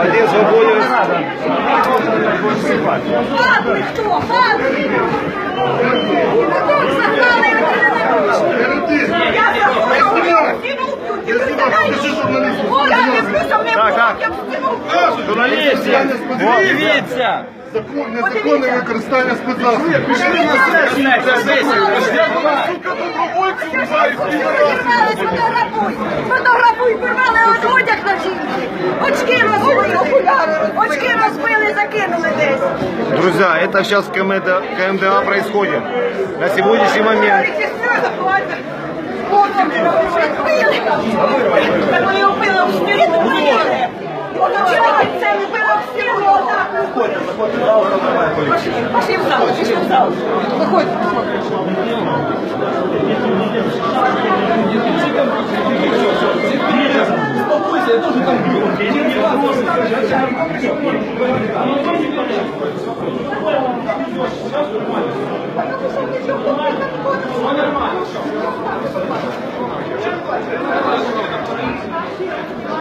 Один свободен. Падли хто? Падли! Мотор захвали, і ти не нарушив. Я захвала, стіну б'ють, і ви знаєте. О, я не плюсом не Так, так. я в стіну б'ють. Журналісти, О, дивіться. Незаконне використання спецзасобів. Фотографуй! Фотографуй, порвали от одяг на жінці! Очки розбили, окуляри! Очки розбили, закинули десь! Друзья, это сейчас КМДА, КМДА происходит. На сегодняшний момент Вони вбили в стіл, вбили! Це вбило в стіл, отак! Пошли в зал, пішли Все нормально.